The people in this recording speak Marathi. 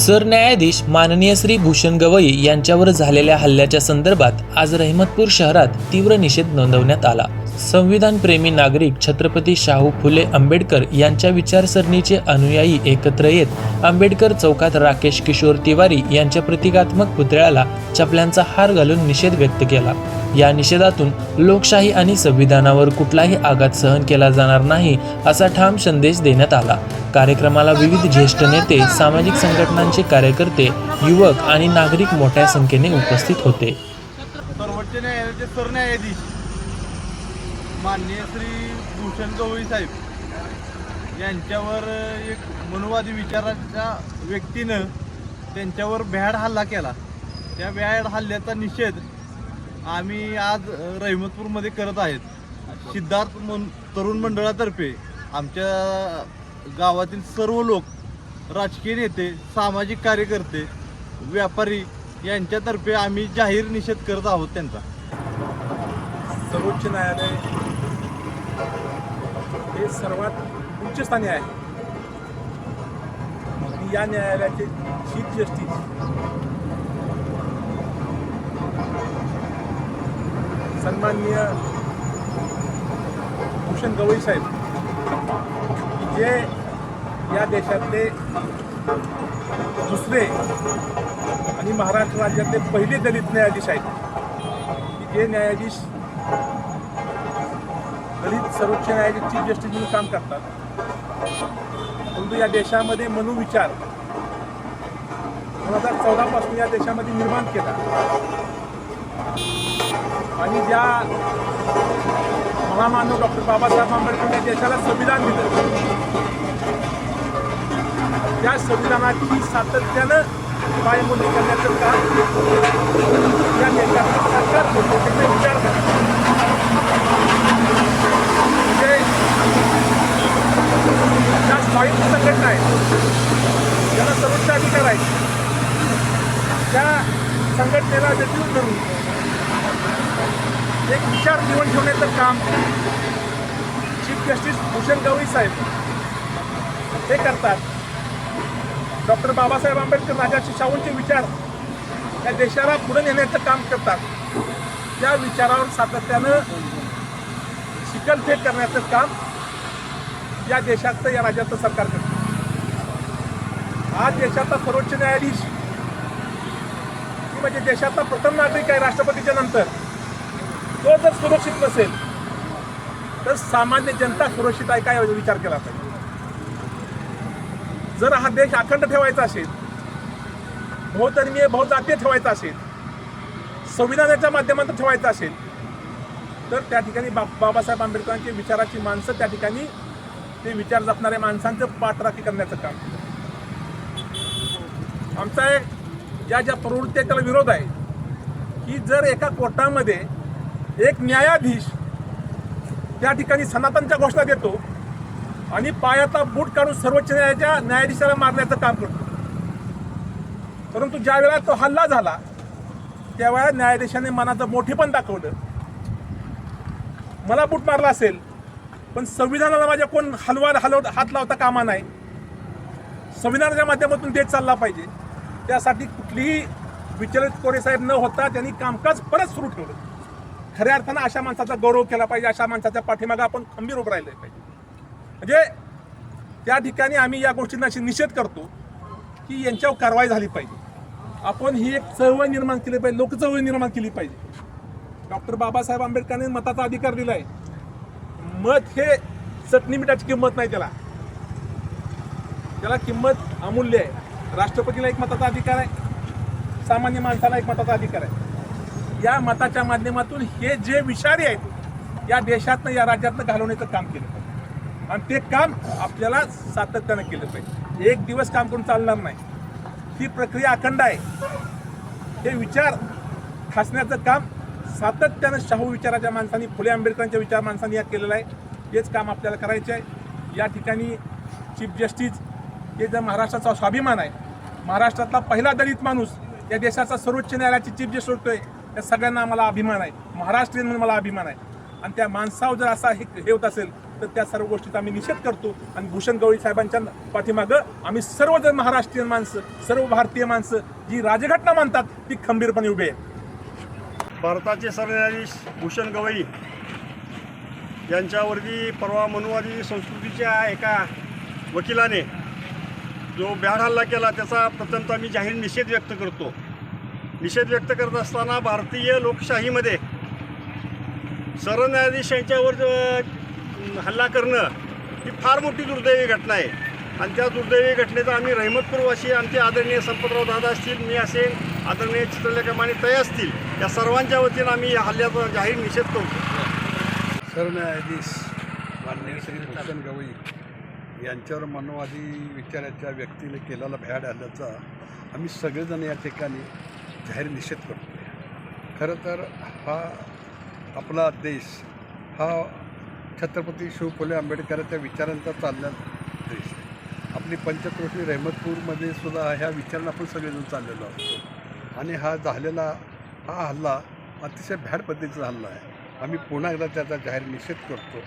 सरन्यायाधीश माननीय श्री भूषण गवई यांच्यावर झालेल्या हल्ल्याच्या संदर्भात आज रहिमतपूर शहरात तीव्र निषेध नोंदवण्यात आला. संविधानप्रेमी नागरिक छत्रपती शाहू फुले आंबेडकर यांच्या विचारसरणीचे अनुयायी एकत्र येत आंबेडकर चौकात राकेश किशोर तिवारी यांच्या प्रतिकात्मक पुतळ्याला चपल्यांचा हार घालून निषेध व्यक्त केला. या निषेधातून लोकशाही आणि संविधानावर कुठलाही आघात सहन केला जाणार नाही असा ठाम संदेश देण्यात आला. कार्यक्रमाला विविध ज्येष्ठ नेते सामाजिक संघटनांचे कार्यकर्ते युवक आणि नागरिक मोठ्या संख्येने उपस्थित होते. माननीय श्री भूषण गवळी साहेब यांच्यावर एक मनुवादी विचाराच्या व्यक्तीनं त्यांच्यावर भ्याड हल्ला केला. त्या भ्याड हल्ल्याचा निषेध आम्ही आज रहिमतपूरमध्ये करत आहेत. सिद्धार्थ मन तरुण मंडळातर्फे आमच्या गावातील सर्व लोक राजकीय नेते सामाजिक कार्यकर्ते व्यापारी यांच्यातर्फे आम्ही जाहीर निषेध करत आहोत त्यांचा. सर्वोच्च न्यायालय हे सर्वात उच्चस्थानी आहे. आणि या न्यायालयाचे चीफ जस्टिस सन्माननीय भूषण गवई साहेब जे या देशातले दुसरे आणि महाराष्ट्र राज्यातले पहिले दलित न्यायाधीश आहेत. जे न्यायाधीश दलित सर्वोच्च न्यायालय चीफ जस्टिस म्हणून काम करतात. परंतु या देशामध्ये मनोविचार दोन हजार चौदापासून या देशामध्ये निर्माण केला. आणि ज्या महामानव डॉक्टर बाबासाहेब आंबेडकर देशाला संविधान दिलं. त्या संविधानाची सातत्यानं पायमोडी करण्याचं काम या देशाचं सरकार विचार करा म्हणजे ज्या स्वायत्त संघटना आहेत ज्यांना सर्वोच्च अधिकार आहेत त्या त्याला व्यतिरिक्त करून एक विचार जीवन ठेवण्याचं काम. चीफ जस्टिस भूषण गवई साहेब. हे करतात. डॉक्टर बाबासाहेब आंबेडकर राजाशी शाहूंचे विचार या देशाला पुढे नेण्याचं काम करतात. त्या विचारावर सातत्यानं शिकलफेक करण्याचं काम या देशाचं या राज्याचं सरकार करतं. आज देशाचा सर्वोच्च न्यायाधीश म्हणजे देशातला प्रथम नागरिक आहे राष्ट्रपतीच्या नंतर. तो जर सुरक्षित नसेल तर सामान्य जनता सुरक्षित आहे काय विचार केला पाहिजे. जर हा देश अखंड ठेवायचा असेल बहुधर्मीय बहुजातीय ठेवायचा असेल संविधानाच्या माध्यमातून ठेवायचा असेल तर त्या ठिकाणी बा बाबासाहेब आंबेडकरांची विचाराची माणसं त्या ठिकाणी ते विचार जपणाऱ्या माणसांचं पाठराखी करण्याचं काम. आमचा एक या ज्या प्रवृत्ती आहेत त्याला विरोध आहे की जर एका कोर्टामध्ये एक न्यायाधीश त्या ठिकाणी सनातनच्या घोषणा देतो आणि पायाचा बूट काढून सर्वोच्च न्यायालयाच्या न्यायाधीशाला मारण्याचं काम करतो. परंतु ज्या वेळेला तो हल्ला झाला त्यावेळेला न्यायाधीशाने मनाचं मोठेपण दाखवलं. मला बूट मारला असेल पण संविधानाला माझ्या कोण हलवा हलव हात लावता कामा नाही. संविधानाच्या माध्यमातून देत चालला पाहिजे. त्यासाठी कुठलीही विचलित कोरे साहेब न होता त्यांनी कामकाज परत सुरू ठेवलं. खऱ्या अर्थानं अशा माणसाचा गौरव केला पाहिजे अशा माणसाच्या पाठीमागं आपण खंबीर उभं राहिलं पाहिजे. म्हणजे त्या ठिकाणी आम्ही या गोष्टींना अशी निषेध करतो की यांच्यावर कारवाई झाली पाहिजे. आपण ही एक चळवळ निर्माण केली पाहिजे लोकचळवळ निर्माण केली पाहिजे. डॉक्टर बाबासाहेब आंबेडकरांनी मताचा अधिकार दिला आहे. मत हे चटणी मिठाची किंमत नाही त्याला. त्याला किंमत अमूल्य आहे. राष्ट्रपतीला एक मताचा अधिकार आहे. सामान्य माणसाला एक मताचा अधिकार आहे. या मताच्या माध्यमातून हे जे विषारी आहेत या देशातनं या राज्यातनं घालवण्याचं काम केलं पाहिजे. आणि ते काम आपल्याला सातत्यानं केलं पाहिजे. एक दिवस काम करून चालणार नाही. ही प्रक्रिया अखंड आहे. हे विचार खासण्याचं काम सातत्यानं शाहू विचाराच्या माणसांनी फुले आंबेडकरांच्या विचार माणसांनी या केलेलं आहे. हेच काम आपल्याला करायचं आहे. या ठिकाणी चीफ जस्टिस हे जर महाराष्ट्राचा स्वाभिमान आहे महाराष्ट्रातला पहिला दलित माणूस या देशाचा सर्वोच्च न्यायालयाची चीफ जस्टिस होतोय या सगळ्यांना मला अभिमान आहे. महाराष्ट्रीयन म्हणून मला अभिमान आहे. आणि त्या माणसावर जर असा हे हे होत असेल तर त्या सर्व गोष्टीचा आम्ही निषेध करतो. आणि भूषण गवळी साहेबांच्या पाठीमागं आम्ही सर्वजण महाराष्ट्रीयन माणसं सर्व भारतीय माणसं जी राजघटना मानतात ती खंबीरपणे उभे आहे भारताचे सरन्यायाधीश भूषण गवई यांच्यावरती परवा मनुवादी संस्कृतीच्या एका वकिलाने जो भ्याड हल्ला केला त्याचा प्रथमतः मी जाहीर निषेध व्यक्त करतो. निषेध व्यक्त करत असताना भारतीय लोकशाहीमध्ये सरन्यायाधीश यांच्यावर हल्ला करणं ही फार मोठी दुर्दैवी घटना आहे. आणि त्या दुर्दैवी घटनेचा आम्ही रहिमतपूरवासी आमचे आदरणीय संपतराव दादा असतील मी असेल आदरणीय चित्रलेखमाने तय असतील या सर्वांच्या वतीनं आम्ही या हल्ल्याचा जाहीर निषेध करतो. सरन्यायाधीश माननीय श्री भूषण गवई यांच्यावर मनोवादी विचाराच्या व्यक्तीने केलेला भ्याड आल्याचा आम्ही सगळेजण या ठिकाणी जाहीर निषेध करतो खरं तर हा आपला देश हा छत्रपती शिव फुले आंबेडकरांच्या विचारांचा चाललेला देश आपली पंचक्रोशी रहमतपूरमध्ये सुद्धा ह्या विचारांना आपण सगळेजण चाललेलो असतो आणि हा झालेला हा हल्ला अतिशय भ्याड पद्धतीचा हल्ला आहे. आम्ही पुन्हा एकदा त्याचा जाहीर निषेध करतो.